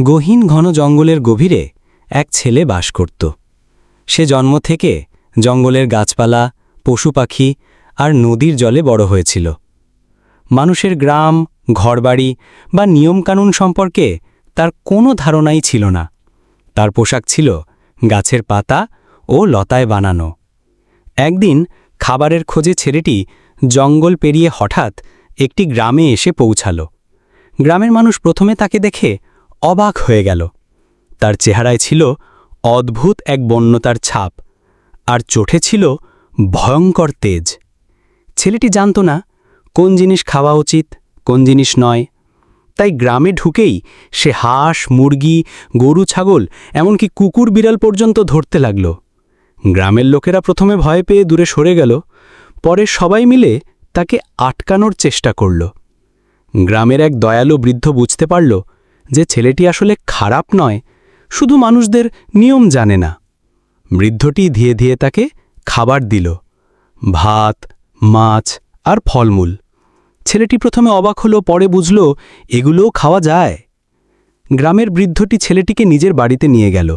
গহীন ঘন জঙ্গলের গভীরে এক ছেলে বাস করত। সে জন্ম থেকে জঙ্গলের গাছপালা, পশু পাখি আর নদীর জলে বড় হয়েছিল। মানুষের গ্রাম, ঘরবাড়ি বা নিয়মকানুন সম্পর্কে তার কোনো ধারণাই ছিল না। তার পোশাক ছিল গাছের পাতা ও লতায় বানানো। একদিন খাবারের খোঁজে ছেলেটি জঙ্গল পেরিয়ে হঠাৎ একটি গ্রামে এসে পৌঁছাল। গ্রামের মানুষ প্রথমে তাকে দেখে অবাক হয়ে গেল। তার চেহারায় ছিল অদ্ভুত এক বন্যতার ছাপ, আর চোখে ছিল ভয়ঙ্কর তেজ। ছেলেটি জানত না কোন জিনিস খাওয়া উচিত, কোন জিনিস নয়। তাই গ্রামে ঢুকেই সে হাঁস, মুরগি, গরু, ছাগল, এমনকি কুকুর বিড়াল পর্যন্ত ধরতে লাগল। গ্রামের লোকেরা প্রথমে ভয় পেয়ে দূরে সরে গেল, পরে সবাই মিলে তাকে আটকানোর চেষ্টা করল। গ্রামের এক দয়ালু বৃদ্ধ বুঝতে পারল যে ছেলেটি আসলে খারাপ নয়, শুধু মানুষদের নিয়ম জানে না। বৃদ্ধটি ধীরে ধীরে তাকে খাবার দিল, ভাত, মাছ আর ফলমূল। ছেলেটি প্রথমে অবাক হলো, পরে বুঝল, এগুলোও খাওয়া যায়। গ্রামের বৃদ্ধটি ছেলেটিকে নিজের বাড়িতে নিয়ে গেল।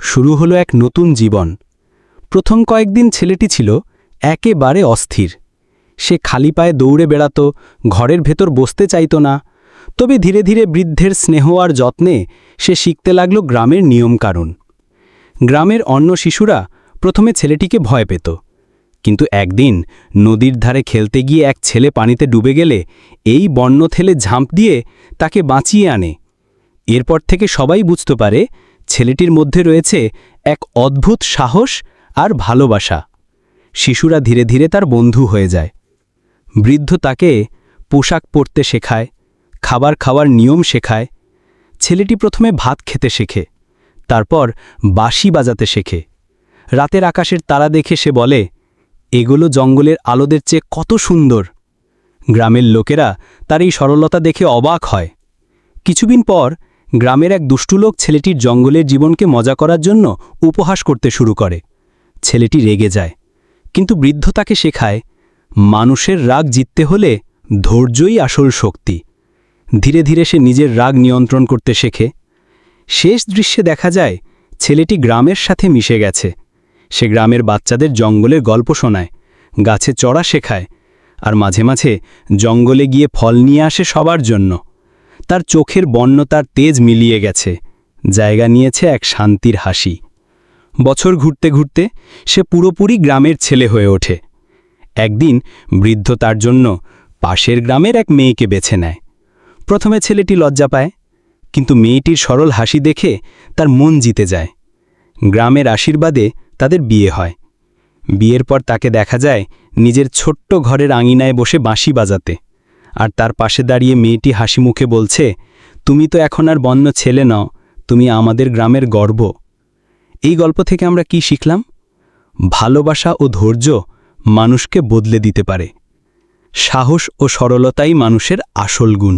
শুরু হলো এক নতুন জীবন। প্রথম কয়েকদিন ছেলেটি ছিল একেবারে অস্থির। সে খালি পায়ে দৌড়ে বেড়াত, ঘরের ভেতর বসতে চাইত না তবে ধীরে ধীরে বৃদ্ধের স্নেহ আর যত্নে সে শিখতে লাগল গ্রামের নিয়মকানুন গ্রামের অন্য শিশুরা প্রথমে ছেলেটিকে ভয় পেত। কিন্তু একদিন নদীর ধারে খেলতে গিয়ে এক ছেলে পানিতে ডুবে গেলে এই বন্য থেলে ঝাঁপ দিয়ে তাকে বাঁচিয়ে আনে। এরপর থেকে সবাই বুঝতে পারে ছেলেটির মধ্যে রয়েছে এক অদ্ভুত সাহস আর ভালোবাসা। শিশুরা ধীরে ধীরে তার বন্ধু হয়ে যায়। বৃদ্ধ তাকে পোশাক পরতে শেখায় খাবার খাওয়ার নিয়ম শেখায়, ছেলেটি প্রথমে ভাত খেতে শেখে, তারপর বাঁশি বাজাতে শেখে। রাতের আকাশের তারা দেখে সে বলে, এগুলো জঙ্গলের আলোদের চেয়ে কত সুন্দর। গ্রামের লোকেরা তার এই সরলতা দেখে অবাক হয়। কিছুদিন পর গ্রামের এক দুষ্টু লোক ছেলেটির জঙ্গলের জীবনকে মজা করার জন্য উপহাস করতে শুরু করে। ছেলেটি রেগে যায়, কিন্তু বৃদ্ধ তাকে শেখায়, মানুষের রাগ জিততে হলে ধৈর্যই আসল শক্তি। ধীরে ধীরে সে নিজের রাগ নিয়ন্ত্রণ করতে শেখে। শেষ দৃশ্যে দেখা যায়, ছেলেটি গ্রামের সাথে মিশে গেছে। সে গ্রামের বাচ্চাদের জঙ্গলের গল্প শোনায়, গাছে চড়া শেখায় আর মাঝে মাঝে জঙ্গলে গিয়ে ফল নিয়ে আসে সবার জন্য। তার চোখের বন্যতার তেজ মিলিয়ে গেছে, জায়গা নিয়েছে এক শান্তির হাসি। বছর ঘুরতে ঘুরতে সে পুরোপুরি গ্রামের ছেলে হয়ে ওঠে। একদিন বৃদ্ধ তার জন্য পাশের গ্রামের এক মেয়েকে বেছে নেয়। প্রথমে ছেলেটি লজ্জা পায়, কিন্তু মেয়েটির সরল হাসি দেখে তার মন জিতে যায়। গ্রামের আশীর্বাদে তাদের বিয়ে হয়। বিয়ের পর তাকে দেখা যায় নিজের ছোট্ট ঘরের আঙিনায় বসে বাঁশি বাজাতে। আর তার পাশে দাঁড়িয়ে মেয়েটি হাসি মুখে বলছে, তুমি তো এখন আর বন্য ছেলে নও, তুমি আমাদের গ্রামের গর্ব। এই গল্প থেকে আমরা কি শিখলাম? ভালোবাসা ও ধৈর্য মানুষকে বদলে দিতে পারে। সাহস ও সরলতাই মানুষের আসল গুণ।